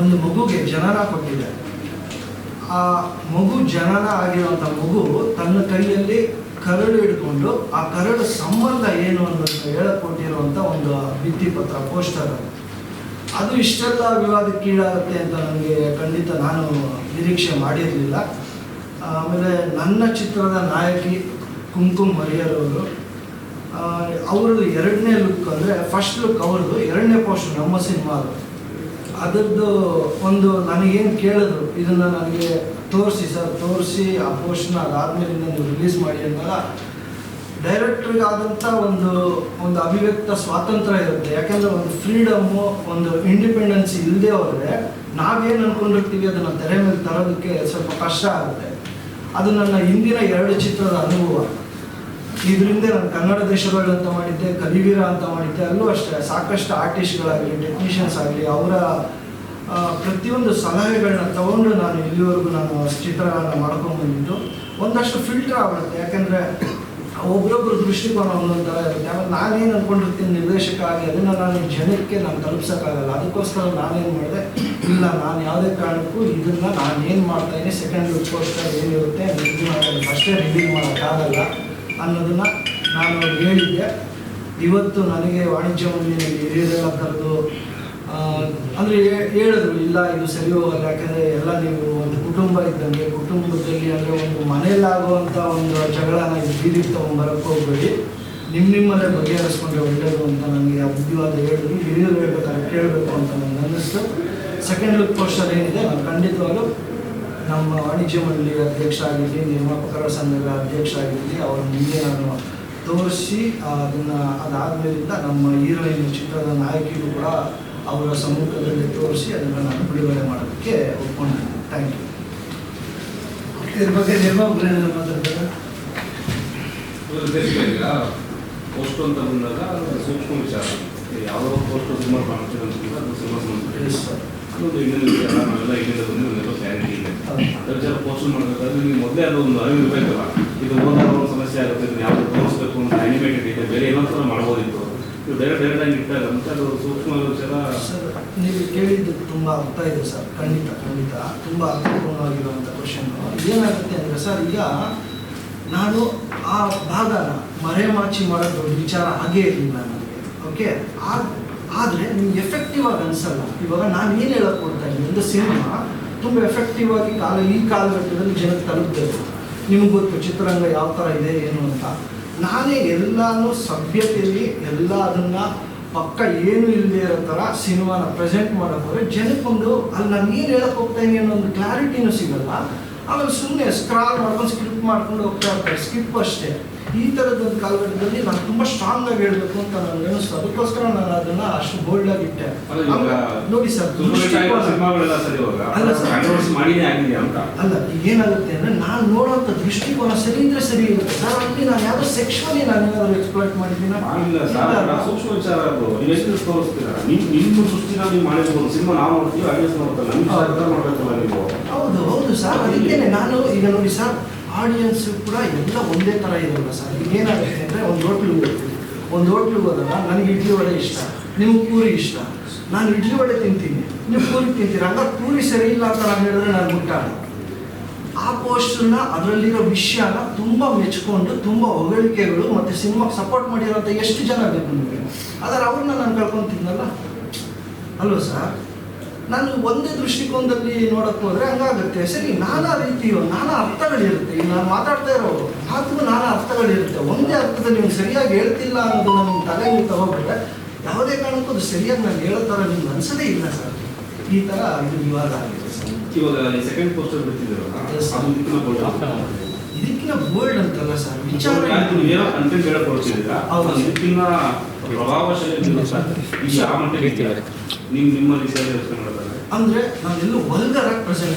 ಒಂದು ಮಗುಗೆ ಜನನ ಕೊಟ್ಟಿದೆ. ಆ ಮಗು ಜನನ ಆಗಿರುವಂಥ ಮಗು ತನ್ನ ಕೈಯಲ್ಲಿ ಕರಡು ಹಿಡ್ಕೊಂಡು ಆ ಕರಡು ಸಂಬಂಧ ಏನು ಅನ್ನೋದನ್ನ ಹೇಳಕೊಟ್ಟಿರುವಂತ ಒಂದು ಒಂದು ಭಿತ್ತಿಪತ್ರ, ಪೋಸ್ಟರ್ ಅದು. ಇಷ್ಟೆಲ್ಲ ವಿವಾದಕ್ಕೀಡಾಗುತ್ತೆ ಅಂತ ನನಗೆ ಖಂಡಿತ ನಾನು ನಿರೀಕ್ಷೆ ಮಾಡಿರಲಿಲ್ಲ ಆಮೇಲೆ ನನ್ನ ಚಿತ್ರದ ನಾಯಕಿ ಕುಂಕುಮ್ ಮರಿಯರವರು ಅವ್ರದ್ದು ಎರಡನೇ ಲುಕ್ ಅಂದರೆ ಫಸ್ಟ್ ಲುಕ್ ಅವ್ರದ್ದು, ಎರಡನೇ ಪೋಸ್ಟರ್ ನಮ್ಮ ಸಿನಿಮಾದು ಅದರದ್ದು ಒಂದು ನನಗೇನು ಕೇಳಿದ್ರು, ಇದನ್ನು ನನಗೆ ತೋರಿಸಿ ಸರ್, ತೋರಿಸಿ ಆ ಪೋಸ್ಟ್ನ ಅದಾದ್ಮೇಲೆ ನೀವು ರಿಲೀಸ್ ಮಾಡಿ ಅಂದಾಗ ಡೈರೆಕ್ಟ್ರಿಗೆ ಆದಂಥ ಒಂದು ಒಂದು ಅಭಿವ್ಯಕ್ತ ಸ್ವಾತಂತ್ರ್ಯ ಇರುತ್ತೆ. ಯಾಕೆಂದರೆ ಒಂದು ಫ್ರೀಡಮ್ಮು ಒಂದು ಇಂಡಿಪೆಂಡೆನ್ಸ್ ಇಲ್ಲದೆ ಹೋದರೆ ನಾವೇನು ಅನ್ಕೊಂಡಿರ್ತೀವಿ ಅದನ್ನು ತೆರೆ ಮೇಲೆ ತರೋದಕ್ಕೆ ಸ್ವಲ್ಪ ಕಷ್ಟ ಆಗುತ್ತೆ. ಅದು ನನ್ನ ಹಿಂದಿನ ಎರಡು ಚಿತ್ರದ ಅನುಭವ. ಇದರಿಂದ ನಾನು ಕನ್ನಡ ದೇಶಗಳು ಅಂತ ಮಾಡಿದ್ದೆ, ಕಲಿವೀರ ಅಂತ ಮಾಡಿದ್ದೆ, ಅಲ್ಲೂ ಅಷ್ಟೇ. ಸಾಕಷ್ಟು ಆರ್ಟಿಸ್ಟ್ಗಳಾಗಲಿ ಟೆಕ್ನಿಷಿಯನ್ಸ್ ಆಗಲಿ, ಅವರ ಪ್ರತಿಯೊಂದು ಸಲಹೆಗಳನ್ನ ತಗೊಂಡು ನಾನು ಇಲ್ಲಿವರೆಗೂ ನಾನು ಚಿತ್ರಗಳನ್ನ ಮಾಡ್ಕೊಂಡು ಬಂದಿದ್ದು. ಒಂದಷ್ಟು ಫಿಲ್ಟರ್ ಆಗುತ್ತೆ ಯಾಕಂದ್ರೆ ಒಬ್ರೊಬ್ರ ದೃಷ್ಟಿಕೋನ ಒಂದೊಂದು ಥರ ಇರುತ್ತೆ. ಆಮೇಲೆ ನಾನೇನು ಅಂದ್ಕೊಂಡಿರ್ತೀನಿ ನಿರ್ದೇಶಕ ಆಗಿ, ಅದನ್ನು ನಾನು ಜನಕ್ಕೆ ನಾನು ತಲುಪ್ಸೋಕ್ಕಾಗಲ್ಲ. ಅದಕ್ಕೋಸ್ಕರ ನಾನೇನು ಮಾಡಿದೆ, ಇಲ್ಲ, ನಾನು ಯಾವುದೇ ಕಾರಣಕ್ಕೂ ಇದನ್ನು ನಾನು ಏನು ಮಾಡ್ತಾಯಿದ್ದೀನಿ ಸೆಕೆಂಡ್ ಲುಕ್ ಪೋಸ್ಟರ್ ಏನಿರುತ್ತೆ ಫಸ್ಟೇ ರಿವೀಲ್ ಮಾಡೋಕ್ಕಾಗಲ್ಲ ಅನ್ನೋದನ್ನು ನಾನು ಹೇಳಿದ್ದೆ. ಇವತ್ತು ನನಗೆ ವಾಣಿಜ್ಯ ಮಂಡಳಿಯಲ್ಲಿ ಹಿರಿಯರೆಲ್ಲ ಕರೆದು ಅಂದರೆ ಹೇಳಿದ್ರು, ಇಲ್ಲ, ಇದು ಸರಿ ಹೋಗಲ್ಲ, ಯಾಕಂದರೆ ಎಲ್ಲ ನೀವು ಒಂದು ಕುಟುಂಬ ಇದ್ದಂಗೆ ಕುಟುಂಬದಲ್ಲಿ ಅಂದರೆ ಒಂದು ಮನೆಯಲ್ಲಾಗುವಂಥ ಒಂದು ಜಗಳನ ಇದು ಬೀದಿಗೆ ತೊಗೊಂಬರಕ್ಕೆ ಹೋಗ್ಬೇಡಿ. ನಿಮ್ಮ ನಿಮ್ಮಲ್ಲೇ ಬಗೆಹರಿಸ್ಕೊಂಡ್ರೆ ಒಳ್ಳೆಯದು ಅಂತ ನನಗೆ ಆ ಬುದ್ಧಿವಾದ ಹೇಳಿದ್ರು. ಹಿರಿಯರು ಹೇಳ್ಬೇಕಾದ್ರೆ ಕೇಳಬೇಕು ಅಂತ ನನಗೆ ಅನ್ನಿಸ್ತು. ಸೆಕೆಂಡ್ ಲುಕ್ ಪೋಸ್ಟರ್ ಏನಿದೆ ನಾನು ನಮ್ಮ ವಾಣಿಜ್ಯ ಮಂಡಳಿ ಅಧ್ಯಕ್ಷ ಆಗಿರಲಿ, ನಿರ್ಮಾಪಕರ ಸಂಘದ ಅಧ್ಯಕ್ಷ ಆಗಿರಲಿ ಅವರ ಮುಂದೆ ನಾನು ತೋರಿಸಿ, ಅದನ್ನು ಅದಾದಮೇಲಿಂದ ನಮ್ಮ ಹೀರೋಯಿನ್ ಚಿತ್ರದ ನಾಯಕಿಗೂ ಕೂಡ ಅವರ ಸಮ್ಮುಖದಲ್ಲಿ ತೋರಿಸಿ ಅದನ್ನು ನಾನು ಬಿಡುಗಡೆ ಮಾಡೋದಕ್ಕೆ ಒಪ್ಕೊಂಡಿದ್ದೀನಿ ಥ್ಯಾಂಕ್ ಯು ಇದ್ರ ಬಗ್ಗೆ ಮಾತಾಡ್ತಾರೆ? ಉದ್ದೇಶಗಳಿಲ್ಲ ಪೋಸ್ಟ್ ಅಂತ ಬಂದಾಗ ಸೂಕ್ಷ್ಮ ವಿಚಾರ. ಯಾವುದೋ ಪೋಸ್ಟ್ ಸುಮಾರು ಕಾಣ್ತೀವಿ ಅದು ಸಿನಿಮಾ ಸಂಬಂಧ ಎಸ್ ಸರ್ ಅದೊಂದು ಇನ್ನೊಂದು ವಿಚಾರ. ನಾವೆಲ್ಲ ಬಂದು ಕ್ಲಾರಿಟಿ ಇದೆ. ಅದರ ಪೋಸ್ಟ್ ಮಾಡಬೇಕಾದ್ರೆ ನಿಮಗೆ ಮೊದಲೇ ಅದು ಒಂದು ಅರಿವು ಇರಬೇಕಲ್ಲ. ಇದು ಒಂದು ಸಮಸ್ಯೆ ಆಗುತ್ತೆ ಯಾವ ಯಾವುದು ತೋರಿಸ್ಬೇಕು ಅಂತ ಅನಿಮೇಟೆಡ್ ಇದೆ ಬೇರೆ ಏನೋ ಥರ ಮಾಡ್ಬೋದಿತ್ತು. ಅದು ಸೂಕ್ಷ್ಮ ಸರ್, ನೀವು ಕೇಳಿದ್ದು ತುಂಬ ಅರ್ಥ ಇದೆ ಸರ್. ಖಂಡಿತ ಖಂಡಿತ. ತುಂಬ ಅರ್ಥಪೂರ್ಣವಾಗಿರುವಂಥ ಕ್ವಶನ್ ಏನಾಗುತ್ತೆ ಅಂದರೆ ಸರ್, ಈಗ ನಾನು ಆ ಭಾಗನ ಮರೆಮಾಚಿ ಮಾಡೋದು ವಿಚಾರ ಹಾಗೇ ಇರಲಿಲ್ಲ ನನಗೆ. ಓಕೆ ಆದರೆ ನಿಮ್ಗೆ ಎಫೆಕ್ಟಿವ್ ಆಗಿ ಅನ್ಸಲ್ಲ. ಇವಾಗ ನಾನು ಏನು ಹೇಳಕ್ ಕೊಡ್ತಾ ಇದ್ದೀನಿ ಒಂದು ಸಿನಿಮಾ ತುಂಬ ಎಫೆಕ್ಟಿವ್ ಆಗಿ ಕಾಲ, ಈ ಕಾಲಘಟ್ಟದಲ್ಲಿ ಜನಕ್ಕೆ ತಲುಪಬೇಕು ನಿಮ್ಗೆ ಗೊತ್ತು ಚಿತ್ರರಂಗ ಯಾವ ಥರ ಇದೆ, ಏನು ಅಂತ. ನಾನೇ ಎಲ್ಲಾನು ಸಭ್ಯತೆಯಲ್ಲಿ ಎಲ್ಲ ಅದನ್ನ ಪಕ್ಕ ಏನು ಇಲ್ಲದೆ ಇರೋ ಥರ ಸಿನಿಮಾನ ಪ್ರೆಸೆಂಟ್ ಮಾಡಕ್ ಹೋದ್ರೆ ಜನಕ್ಕೊಂದು ಅಲ್ಲಿ ನಾನು ಏನು ಹೇಳಕ್ ಹೋಗ್ತಾ ಇದೀನಿ ಅನ್ನೋ ಒಂದು ಕ್ಲಾರಿಟಿನೂ ಸಿಗಲ್ಲ. ಆಮೇಲೆ ಸುಮ್ಮನೆ ಸ್ಕ್ರಾಲ್ ಮಾಡ್ಕೊಂಡು ಸ್ಕಿಪ್ ಮಾಡ್ಕೊಂಡು ಹೋಗ್ತಾ ಇರ್ತಾರೆ. ಸ್ಕಿಪ್ ಅಷ್ಟೇ. ಈ ಥರದೊಂದು ಕಾಲಘಟ್ಟದಲ್ಲಿ ನಾನು ತುಂಬ ಸ್ಟ್ರಾಂಗ್ ಆಗಿ ಹೇಳಬೇಕು ಅಂತ ನಾನು ಅನಿಸ್ತು. ಅದಕ್ಕೋಸ್ಕರ ನಾನು ಅದನ್ನ ಅಷ್ಟು ಬೋಲ್ಡ್ ಆಗಿ ಇಟ್ಟೆ. ನೋಡಿ ಸರ್ ಅಲ್ಲ ಸರ್. ಅಲ್ಲ ಈಗ ಏನಾಗುತ್ತೆ ಅಂದ್ರೆ ನಾನು ನೋಡುವಂತ ದೃಷ್ಟಿಕೋನ ಸರಿ ಇದ್ರೆ ಸರಿ ಇರುತ್ತೆ. ಸರ್ ಅಲ್ಲಿ ನಾನು ಯಾವುದೋ ಸೆಕ್ಷನ್ ನಾನು ಏನಾದ್ರು ಎಕ್ಸ್ಪ್ಲಾಯ್ಟ್ ಮಾಡಿದ್ದೀನ? ಸೂಕ್ಷ್ಮ ವಿಚಾರ ಅದು. ನೀವು ಎಷ್ಟು ತೋರಿಸ್ತೀರಾ? ನಿಮ್ ನಿಮ್ಮ ಸೃಷ್ಟಿನ ನೀವು ಮಾಡಿರ್ಬೋದು. ಸಿನಿಮಾ ನಾವು ನೋಡ್ತೀವಿ ಮಾಡ್ಬೇಕಲ್ಲ ನೀವು? ಹೌದು ಹೌದು ಸರ್. ಅದಕ್ಕೇನೆ ನಾನು ಈಗ ನೋಡಿ ಸರ್ ಆಡಿಯನ್ಸ್ ಕೂಡ ಎಲ್ಲ ಒಂದೇ ಥರ ಇರಲ್ಲ ಸರ್. ಏನಾಗುತ್ತೆ ಅಂದರೆ ಒಂದು ಹೋಟ್ಲಿಗೆ ಹೋಗ್ತೀವಿ ಒಂದು ಹೋಟ್ಲಿಗೆ ಹೋದಾಗ ನನಗೆ ಇಡ್ಲಿ ವಡೆ ಇಷ್ಟ, ನಿಮ್ಗೆ ಪೂರಿ ಇಷ್ಟ. ನಾನು ಇಡ್ಲಿ ವಡೆ ತಿಂತೀನಿ. ನೀವು ಪೂರಿ ತಿಂತೀರ? ಹಂಗಾರೆ ಪೂರಿ ಸರಿ ಇಲ್ಲ ಅಂತ ನಾನು ಹೇಳಿದ್ರೆ ನಾನು ಮುಟ್ಟಾಡ ಆ ಪೋಸ್ಟನ್ನ ಅದರಲ್ಲಿರೋ ವಿಷಯನ ತುಂಬ ಮೆಚ್ಕೊಂಡು, ತುಂಬ ಹೊಗಳಿಕೆಗಳು ಮತ್ತು ಸಿನಿಮಾಗೆ ಸಪೋರ್ಟ್ ಮಾಡಿರೋಂಥ ಎಷ್ಟು ಜನ ಬೇಕು ನಿಮಗೆ? ಆದರೆ ಅವ್ರನ್ನ ನಾನು ಕಳ್ಕೊತಿದ್ನಲ್ಲ ಅಲ್ವ ಸರ್? ನಾನು ಒಂದೇ ದೃಷ್ಟಿಕೋನದಲ್ಲಿ ನೋಡಕ್ಕೆ ಹೋದ್ರೆ ಹಂಗಾಗುತ್ತೆ. ಸರಿ ನಾನಾ ರೀತಿಯ ನಾನಾ ಅರ್ಥಗಳಿರುತ್ತೆ ಈಗ ನಾನು ಮಾತಾಡ್ತಾ ಇರೋ ಮಾತು ನಾನಾ ಅರ್ಥಗಳಿರುತ್ತೆ ಒಂದೇ ಅರ್ಥದಲ್ಲಿ ನೀವು ಸರಿಯಾಗಿ ಹೇಳ್ತಿಲ್ಲ ಅನ್ನೋದು ನನ್ನ ತಲೆ ನೀವು ತಗೋಬಿಟ್ರೆ ಯಾವುದೇ ಕಾರಣಕ್ಕೂ ಅದು ಸರಿಯಾಗಿ ನಾನು ಹೇಳೋ ಥರ ನಿಮ್ಗೆ ಅನ್ಸೋದೇ ಇಲ್ಲ ಸರ್. ಈ ಥರ ಇದು ವಿವಾದ ಆಗಿದೆ ಸರ್. ಇವಾಗ ಸೆಕೆಂಡ್ ಪೋಸ್ಟರ್ ಬಿಡ್ತಿದ್ದೀರಲ್ಲ ಇದಕ್ಕಿಂತ ಬೋಲ್ಡ್ ಅಂತಲ್ಲ ಸರ್? ವಿಚಾರ ಏನೋ ಕಂಟೆಂಟ್ ಹೇಳಕ್ ಹೊರಟಿದ್ದೀರಾ ಪ್ರಭಾವಶಾಲಿ ಮಟ್ಟಿಗೆ ಇದೆಯಾ? ನೀವು ಯೋಚನೆ ಅಂದ್ರೆ ನಾವೆಲ್ಲೂ ವಲ್ಗರ್ ಆಗಿ ಪ್ರೆಸೆಂಟ್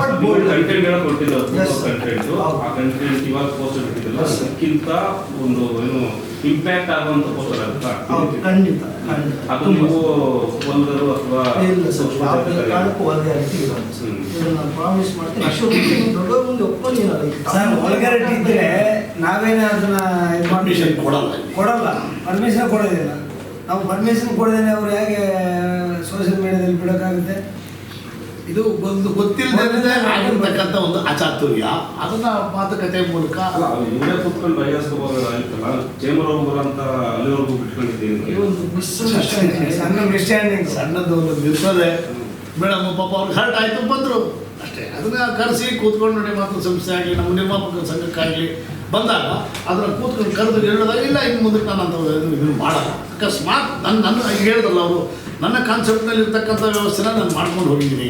ಬಟ್ ಬೋಲ್ಡ್ ಕಂಟೆಂಟ್ ಹೇಳಕ್ ಹೊರಟಿದ್ದು Yes, ಕಂಟೆಂಟ್ ಆ ಕಂಟೆಂಟ್ ಇವಾಗ ಪೋಸ್ಟ್ ಬಿಟ್ಟಿದ್ದಲ್ಲ ಅದಕ್ಕಿಂತ ಒಂದು ಏನು ಇಂಪ್ಯಾಕ್ಟ್ ಆಗುವಂತ ಹೌದು ಖಂಡಿತ ಅದು. ನೀವು ಒಂದರು ಅಥವಾ ಇಲ್ಲ ಸರ್ ಯಾವುದೇ. ಕಾರಣಕ್ಕೂ ವಲ್ಗಾರಿಟಿ ಇರೋದು ನಾನು ಪ್ರಾಮಿಸ್ ಮಾಡ್ತೀನಿ. ಅಷ್ಟು ದೊಡ್ಡವ್ರ ಮುಂದೆ ಒಪ್ಕೊಂಡಿನಲ್ಲ ಈಗ ಸರ್ ಒಳಗರಟಿ ಇದ್ರೆ ನಾವೇನೇ ಅದನ್ನ ಪರ್ಮಿಷನ್ ಕೊಡಲ್ಲ. ಕೊಡಲ್ಲ. ಪರ್ಮಿಷನ್ ಕೊಡೋದಿಲ್ಲ. ನಾವು ಪರ್ಮಿಷನ್ ಕೊಡದೇನೆ ಅವ್ರು ಹೇಗೆ ಸೋಷಿಯಲ್ ಮೀಡಿಯಾದಲ್ಲಿ ಬಿಡೋಕ್ಕಾಗುತ್ತೆ? ಇದು ಒಂದು ಗೊತ್ತಿಲ್ಲದೆ ಆಗಿರ್ತಕ್ಕಂಥ ಒಂದು ಅಚಾತುರ್ಯ. ಅದನ್ನ ಮಾತುಕತೆ ಮೂಲಕ ಅಲ್ಲ ಇವರೇ ಕೂತ್ಕೊಂಡು ಬಗೆಹರಿಸ್ಕೋಬೋದಾಗಿತ್ತಲ್ಲ ಚೇಂಬರ್ ಹೋಗಿ ಬರೋಂತ ಅಲ್ಲಿವರೆಗೂ ಈ ಬಿಟ್ಕೊಂಡಿದ್ದೀನಿ ಒಂದು misunderstanding. ಸಣ್ಣ ಮಿಸ್ಟ್ಯಾಂಡಿಂಗ್ ಸಣ್ಣದು ಒಂದು ಇರ್ತದೆ ಮೇಡಮ್ ಪಾಪ ಅವ್ರಿಗೆ ಹರ್ಟ್ ಆಯ್ತು ಬಂದರು. ಅಷ್ಟೇ. ಅದನ್ನ ಕರೆಸಿ ಕೂತ್ಕೊಂಡು ನೋಡಿ ಮಾತ್ರ ಸಂಸ್ಥೆ ಆಗಲಿ ನಮ್ಮ ನಿರ್ಮಾಪಕ ಸಂಘಕ್ಕಾಗಲಿ. ಬಂದಾಗ ಅದನ್ನ ಕೂತ್ಕೊಂಡು ಕರೆದು ಹೇಳಿದಾಗ ಇಲ್ಲ ಇನ್ನು ಮುಂದಕ್ಕೆ ನಾನು ಅಂತ ಇದನ್ನು ಮಾಡಲ್ಲ. ಅಕಸ್ಮಾತ್ ನನ್ನ ನನ್ನ ಹೇಳಿದ್ರಲ್ಲ ಅವರು. ನನ್ನ ಕಾನ್ಸೆಪ್ಟ್ನಲ್ಲಿ ಇರ್ತಕ್ಕಂಥ ವ್ಯವಸ್ಥೆನ ನಾನು ಮಾಡ್ಕೊಂಡು ಹೋಗಿದ್ದೀನಿ.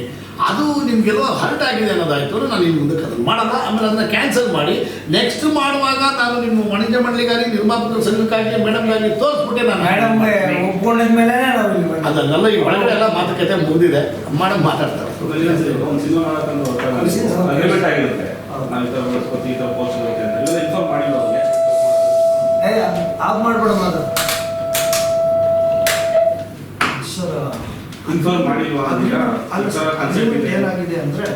ಅದು ನಿಮಗೆಲ್ಲ ಹರ್ಟ್ ಆಗಿದೆ ಅನ್ನೋದಾಯ್ತು ಅಂದರೆ ನಾನು ಇನ್ನು ಮುಂದಕ್ಕೆ ಅದನ್ನು ಮಾಡಲ್ಲ. ಆಮೇಲೆ ಅದನ್ನ ಕ್ಯಾನ್ಸಲ್ ಮಾಡಿ ನೆಕ್ಸ್ಟ್ ಮಾಡುವಾಗ ನಾನು ನಿಮ್ಮ ವಾಣಿಜ್ಯ ಮಂಡಳಿಗಾಗಿ ನಿರ್ಮಾಪಕರ ಸಂಘಕ್ಕಾಗಿ ಮೇಡಮ್ಗಾಗಿ ತೋರಿಸ್ಬಿಟ್ಟೆ ನಾನು. ಮೇಡಮ್ ಒಪ್ಕೊಂಡಿದ್ಮೇಲೆ ಮೇಲೆ. ಅದನ್ನೆಲ್ಲ ಈ ಒಳಗಡೆ ಎಲ್ಲ ಮಾತುಕತೆ ಮುಗಿದಿದೆ ಮೇಡಮ್ ಮಾತಾಡ್ತಾರೆ. ಒಂದು ಸಿನಿಮಾ ಮಾಡಕ್ಕಂತ ಅಗ್ರಿಮೆಂಟ್ ಇನ್ಫಾರ್ಮ್ ಮಾಡಿಲ್ವಾ ಈಗ ಏನಾಗಿದೆ ಅಂದ್ರೆ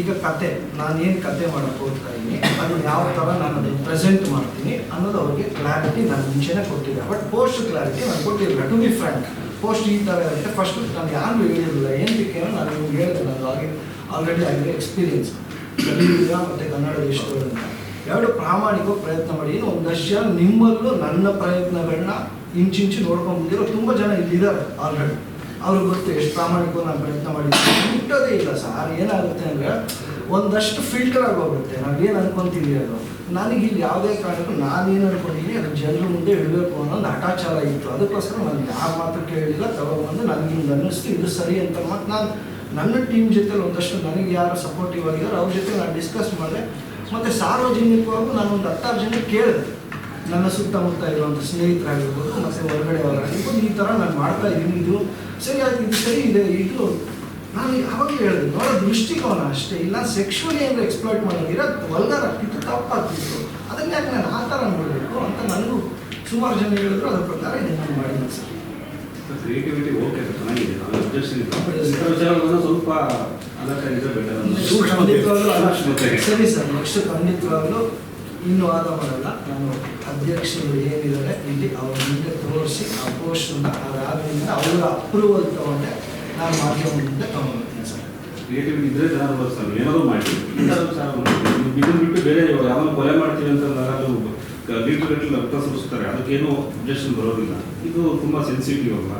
ಈಗ ಕತೆ ನಾನು ಏನು ಕತೆ ಮಾಡಕ್ಕೆ ಹೋಗ್ತಾ ಇದ್ದೀನಿ ಅದು ಯಾವ ಥರ ನಾನು ಅದನ್ನು ಪ್ರೆಸೆಂಟ್ ಮಾಡ್ತೀನಿ ಅನ್ನೋದು ಅವ್ರಿಗೆ ಕ್ಲಾರಿಟಿ ನಾನು ಮುಂಚೆನೇ ಕೊಟ್ಟಿದ್ದೆ. ಬಟ್ ಪೋಸ್ಟ್ ಕ್ಲಾರಿಟಿ ನಾನು ಕೊಟ್ಟಿರಲಿಲ್ಲ. ಟು ಬಿ ಫ್ರ್ಯಾಂಕ್ ಪೋಸ್ಟ್ ಈ ಥರ ಇರುತ್ತೆ. ಫಸ್ಟ್ ನಾನು ಯಾರಿಗೂ ಹೇಳಿರಲಿಲ್ಲ. ಏನಕ್ಕೆ ನಾನು ನಿಮ್ಗೆ ಹೇಳಿದೆ. ನಾನು ಹಾಗೆ ಆಲ್ರೆಡಿ ಆಗಿದೆ ಎಕ್ಸ್ಪೀರಿಯನ್ಸ್ ಕಲಿಯುಗ ಮತ್ತು ಕನ್ನಡ ಅಂತ ಎರಡು ಪ್ರಾಮಾಣಿಕ ಪ್ರಯತ್ನ ಮಾಡಿ. ಏನು ಒಂದಷ್ಟು ನಿಮ್ಮಲ್ಲೂ ನನ್ನ ಪ್ರಯತ್ನಗಳನ್ನ ಇಂಚಿಂಚು ನೋಡ್ಕೊಂಡು ಬಂದಿರೋ ತುಂಬ ಜನ ಇಲ್ಲಿದ್ದಾರೆ ಆಲ್ರೆಡಿ ಅವ್ರಿಗೆ ಗೊತ್ತು, ಎಷ್ಟು ಪ್ರಾಮಾಣಿಕವಾಗಿ ನಾನು ಪ್ರಯತ್ನ ಮಾಡಿದ್ದೀನಿ ಮುಟ್ಟೋದೇ ಇಲ್ಲ ಸರ್, ಏನಾಗುತ್ತೆ ಅಂದರೆ ಒಂದಷ್ಟು ಫಿಲ್ಟರ್ ಆಗೋಗುತ್ತೆ. ನಾವು ಏನು ಅನ್ಕೊಂತೀವಿ ಅದು? ನನಗೆ ಇಲ್ಲಿ ಯಾವುದೇ ಕಾರಣಕ್ಕೂ ನಾನೇನು ಅನ್ಕೊಂಡಿದ್ದೀನಿ, ಅದು ಜನರ ಮುಂದೆ ಹೇಳಬೇಕು ಅನ್ನೋ ಒಂದು ಹಠಾಚಾರ ಇತ್ತು. ಅದಕ್ಕೋಸ್ಕರ ನಾನು ಯಾರ ಮಾತ್ರ ಕೇಳಿಲ್ಲ ತಗೊಬಂದು ನನಗೆ ಹಿಂಗೆ ಅನ್ನಿಸ್ತು, ಇದು ಸರಿ ಅಂತ ಮತ್ತು ನಾನು ನನ್ನ ಟೀಮ್ ಜೊತೆ ಒಂದಷ್ಟು ನನಗೆ ಯಾರು ಸಪೋರ್ಟಿವ್ ಆಗಿದ್ದಾರೆ ಅವ್ರ ಜೊತೆ ನಾನು ಡಿಸ್ಕಸ್ ಮಾಡಿದೆ. ಮತ್ತು ಸಾರ್ವಜನಿಕವಾಗೂ ನಾನು ಒಂದು ಹತ್ತಾರು ಜನ ಕೇಳಿದೆ. ನನ್ನ ಸುತ್ತಮುತ್ತ ಇರುವಂಥ ಸ್ನೇಹಿತರಾಗಿರ್ಬೋದು ಮತ್ತು ಹೊರಗಡೆ ಅವರಾಗಿರ್ಬೋದು ಈ ಥರ ನಾನು ಮಾಡ್ತಾ ಇದ್ದೀನಿ. ಇದು ಸರಿ ಇದು ಸರಿ ಇದೆ. ಇದು ನಾನು ಯಾವಾಗಲೂ ಹೇಳಿದೆ ನೋಡೋ ದೃಷ್ಟಿಕೋನ ಅಷ್ಟೇ. ಇಲ್ಲ ಸೆಕ್ಷುವಲಿ ಏನಾದ್ರು ಎಕ್ಸ್ಪ್ಲೋರ್ಟ್ ಮಾಡೋದಿರ ವಲ್ಗರ್ ಆಗ್ತಿತ್ತು ತಪ್ಪಾಗ್ತಿತ್ತು. ಅದನ್ನ ಯಾಕೆ ನಾನು ಆ ಥರ ಮಾಡಬೇಕು ಅಂತ ನನಗೂ ಸುಮಾರು ಜನ ಹೇಳಿದ್ರು. ಅದ್ರ ಪ್ರಕಾರ ಇದನ್ನು ನಾನು ಮಾಡಿದ್ದೆ ಸರ್. ಕ್ರಿಯೇಟಿವಿಟಿ ಓಕೆ ಚೆನ್ನಾಗಿದೆ. ಸ್ವಲ್ಪ ಸೂಕ್ಷ್ಮತೆ. ಸರಿ ಸರ್ ನೆಕ್ಸ್ಟ್ ಖಂಡಿತವಾಗ್ಲೂ ಇನ್ನು ವಾದ ಮಾಡಲ್ಲ ನಾನು ಅಧ್ಯಕ್ಷರು ಏನಿದ್ದಾರೆ ಇಲ್ಲಿ ಅವ್ರ ಮುಂದೆ ತೋರಿಸಿ ಆ ಪೋಸ್ಟನ್ನ ಅದಾದ್ರಿಂದ ಅವರ ಅಪ್ರೂವಲ್ ತಗೊಂಡೆ ನಾನು ಮಾಧ್ಯಮದಿಂದ ಮುಂದೆ ತಗೊಂಡ್ಬರ್ತೀನಿ ಸರ್. ಕ್ರಿಯೇಟಿವ್ ಇದ್ರೆ ಜನರು ಬರ್ತಾರೆ ಏನಾದರೂ ಮಾಡಿ. ಇದನ್ನ ಬಿಟ್ಟು ಬೇರೆ ಯಾವ್ದೋ ಕೊಲೆ ಮಾಡ್ತೀವಿ ಅಂತ ಅದು ಲೀಟರ್ ಗಟ್ಟಲೆ ರಕ್ತ ಸುರಿಸ್ತಾರೆ ಅದಕ್ಕೇನು ಅಬ್ಜೆಕ್ಷನ್ ಬರೋದಿಲ್ಲ. ಇದು ತುಂಬ ಸೆನ್ಸಿಟಿವ್ ಅಲ್ಲ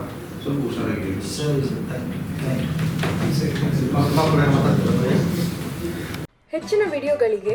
ಸ್ವಲ್ಪ ಹುಷಾರಾಗಿ ಸರಿ ಸರ್ ಥ್ಯಾಂಕ್ ಯು ಹೆಚ್ಚಿನ ವಿಡಿಯೋಗಳಿಗೆ